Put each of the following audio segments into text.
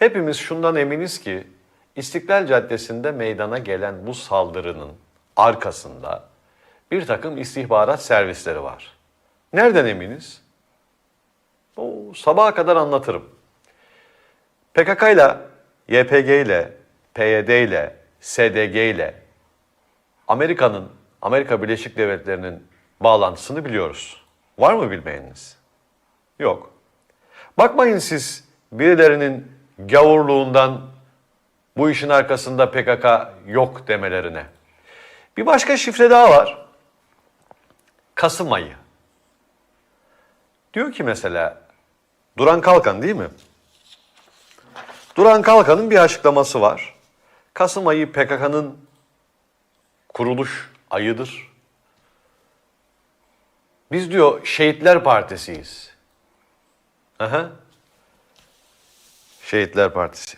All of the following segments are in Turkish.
Hepimiz şundan eminiz ki İstiklal Caddesi'nde meydana gelen bu saldırının arkasında bir takım istihbarat servisleri var. Nereden eminiz? O sabaha kadar anlatırım. PKK ile, YPG ile, PYD ile, SDG ile Amerika'nın, Amerika Birleşik Devletleri'nin bağlantısını biliyoruz. Var mı bilmeyeniniz? Yok. Bakmayın siz birilerinin gavurluğundan bu işin arkasında PKK yok demelerine. Bir başka şifre daha var. Kasım ayı. Diyor ki mesela Duran Kalkan değil mi? Duran Kalkan'ın bir açıklaması var. Kasım ayı PKK'nın kuruluş ayıdır. Biz diyor Şehitler Partisiyiz. Aha. Şehitler Partisi.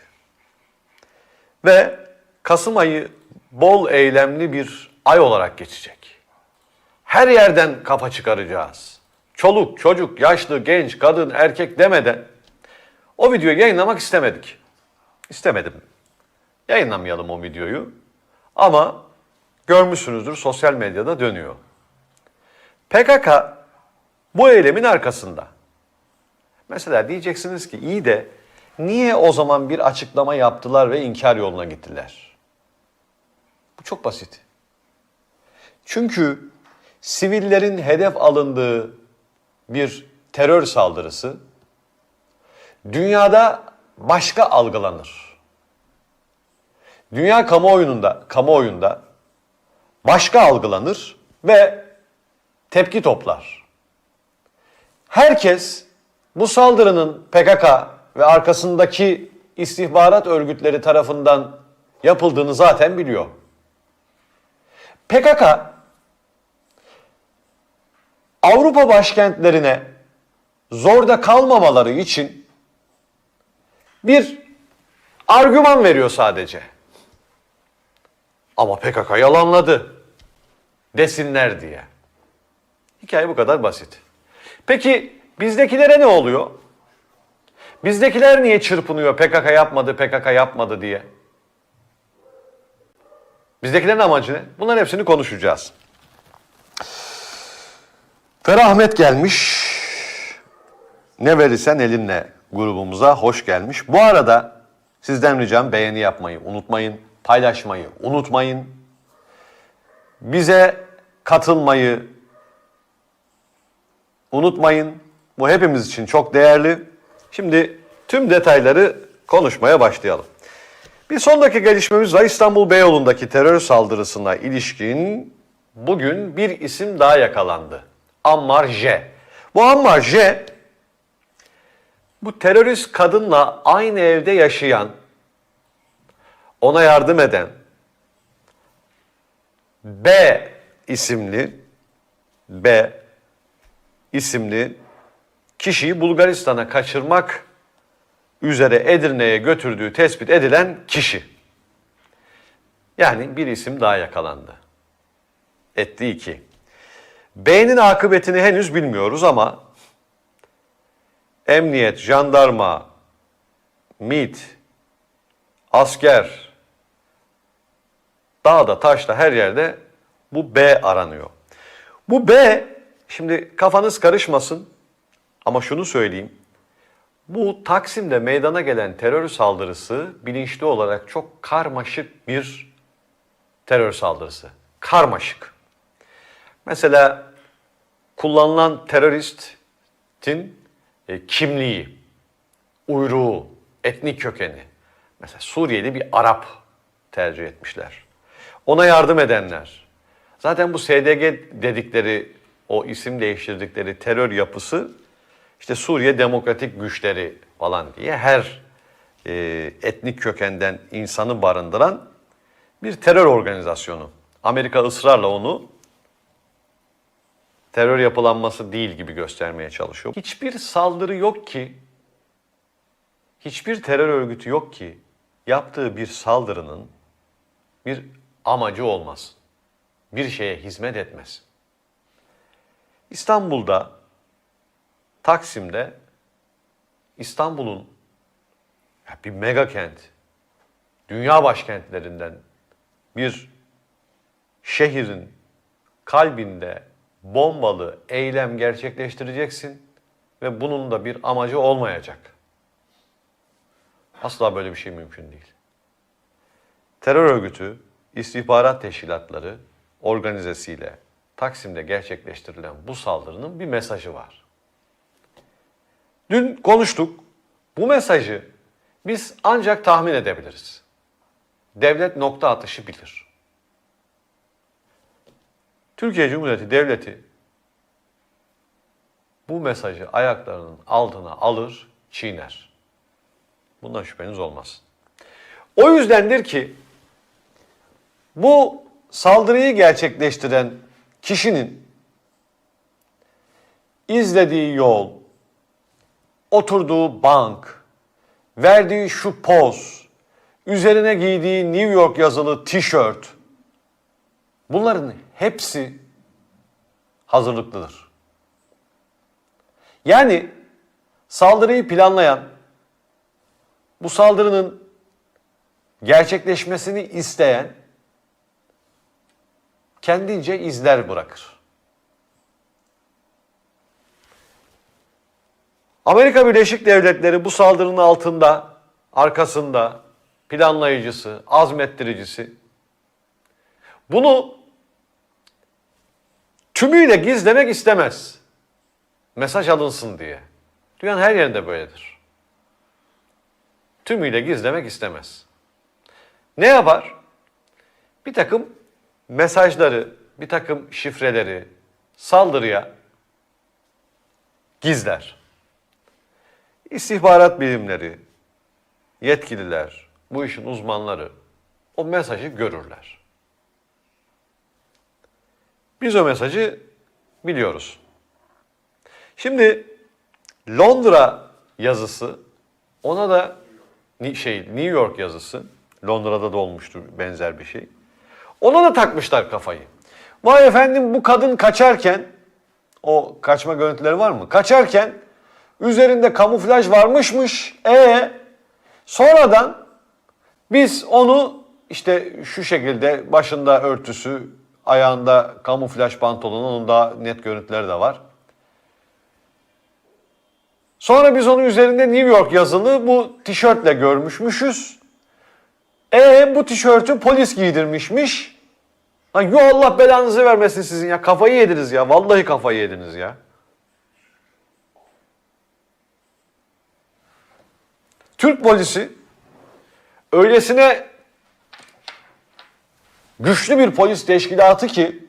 Ve Kasım ayı bol eylemli bir ay olarak geçecek. Her yerden kafa çıkaracağız. Çoluk, çocuk, yaşlı, genç, kadın, erkek demeden o videoyu yayınlamak istemedik. İstemedim. Yayınlamayalım o videoyu. Ama görmüşsünüzdür sosyal medyada dönüyor. PKK bu eylemin arkasında. Mesela diyeceksiniz ki iyi de niye o zaman bir açıklama yaptılar ve inkar yoluna gittiler? Bu çok basit. Çünkü sivillerin hedef alındığı bir terör saldırısı dünyada başka algılanır. Dünya kamuoyunda, kamuoyunda başka algılanır ve tepki toplar. Herkes bu saldırının PKK ve arkasındaki istihbarat örgütleri tarafından yapıldığını zaten biliyor. PKK Avrupa başkentlerine zorda kalmamaları için bir argüman veriyor sadece. Ama PKK yalanladı desinler diye. Hikaye bu kadar basit. Peki bizdekilere ne oluyor? Bizdekiler niye çırpınıyor PKK yapmadı, PKK yapmadı diye? Bizdekilerin amacı ne? Bunların hepsini konuşacağız. Ferah Ahmet gelmiş. Ne verirsen elinle grubumuza hoş gelmiş. Bu arada sizden ricam beğeni yapmayı unutmayın. Paylaşmayı unutmayın. Bize katılmayı unutmayın. Bu hepimiz için çok değerli. Şimdi tüm detayları konuşmaya başlayalım. Bir sondaki gelişmemiz var. İstanbul Beyoğlu'ndaki terör saldırısına ilişkin bugün bir isim daha yakalandı. Ammar J. Bu Ammar J bu terörist kadınla aynı evde yaşayan, ona yardım eden B isimli B isimli kişiyi Bulgaristan'a kaçırmak üzere Edirne'ye götürdüğü tespit edilen kişi. Yani bir isim daha yakalandı. Etti iki. B'nin akıbetini henüz bilmiyoruz ama emniyet, jandarma, MIT, asker, dağda, taşta her yerde bu B aranıyor. Bu B, şimdi kafanız karışmasın ama şunu söyleyeyim. Bu Taksim'de meydana gelen terör saldırısı bilinçli olarak çok karmaşık bir terör saldırısı. Karmaşık. Mesela kullanılan teröristin e, kimliği, uyruğu, etnik kökeni. Mesela Suriyeli bir Arap tercih etmişler. Ona yardım edenler. Zaten bu SDG dedikleri, o isim değiştirdikleri terör yapısı işte Suriye Demokratik Güçleri falan diye her e, etnik kökenden insanı barındıran bir terör organizasyonu. Amerika ısrarla onu terör yapılanması değil gibi göstermeye çalışıyor. Hiçbir saldırı yok ki, hiçbir terör örgütü yok ki yaptığı bir saldırının bir amacı olmaz. Bir şeye hizmet etmez. İstanbul'da, Taksim'de İstanbul'un bir mega kent, dünya başkentlerinden bir şehrin kalbinde bombalı eylem gerçekleştireceksin ve bunun da bir amacı olmayacak. Asla böyle bir şey mümkün değil. Terör örgütü, istihbarat teşkilatları organizesiyle Taksim'de gerçekleştirilen bu saldırının bir mesajı var. Dün konuştuk. Bu mesajı biz ancak tahmin edebiliriz. Devlet nokta atışı bilir. Türkiye Cumhuriyeti Devleti bu mesajı ayaklarının altına alır, çiğner. Bundan şüpheniz olmasın. O yüzdendir ki bu saldırıyı gerçekleştiren kişinin izlediği yol, oturduğu bank, verdiği şu poz, üzerine giydiği New York yazılı tişört, bunların hepsi hazırlıklıdır. Yani saldırıyı planlayan, bu saldırının gerçekleşmesini isteyen kendince izler bırakır. Amerika Birleşik Devletleri bu saldırının altında, arkasında, planlayıcısı, azmettiricisi. Bunu tümüyle gizlemek istemez. Mesaj alınsın diye. Dünyanın her yerinde böyledir. Tümüyle gizlemek istemez. Ne yapar? Bir takım mesajları, bir takım şifreleri saldırıya gizler. İstihbarat birimleri, yetkililer, bu işin uzmanları o mesajı görürler. Biz o mesajı biliyoruz. Şimdi Londra yazısı, ona da şey New York yazısı, Londra'da da olmuştur benzer bir şey. Ona da takmışlar kafayı. Vay efendim bu kadın kaçarken, o kaçma görüntüleri var mı? Kaçarken üzerinde kamuflaj varmışmış. E sonradan biz onu işte şu şekilde başında örtüsü, ayağında kamuflaj pantolonu, onun daha net görüntüleri de var. Sonra biz onu üzerinde New York yazılı bu tişörtle görmüşmüşüz. E bu tişörtü polis giydirmişmiş. Lan yo Allah belanızı vermesin sizin ya. Kafayı yediniz ya. Vallahi kafayı yediniz ya. Türk polisi öylesine güçlü bir polis teşkilatı ki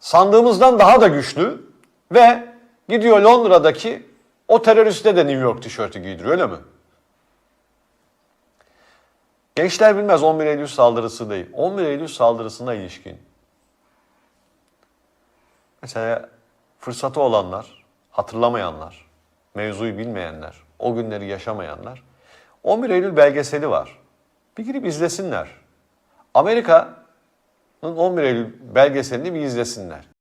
sandığımızdan daha da güçlü ve gidiyor Londra'daki o teröriste de New York tişörtü giydiriyor öyle mi? Gençler bilmez 11 Eylül saldırısı değil. 11 Eylül saldırısına ilişkin. Mesela fırsatı olanlar, hatırlamayanlar, mevzuyu bilmeyenler, o günleri yaşamayanlar 11 Eylül belgeseli var. Bir girip izlesinler. Amerika'nın 11 Eylül belgeselini bir izlesinler.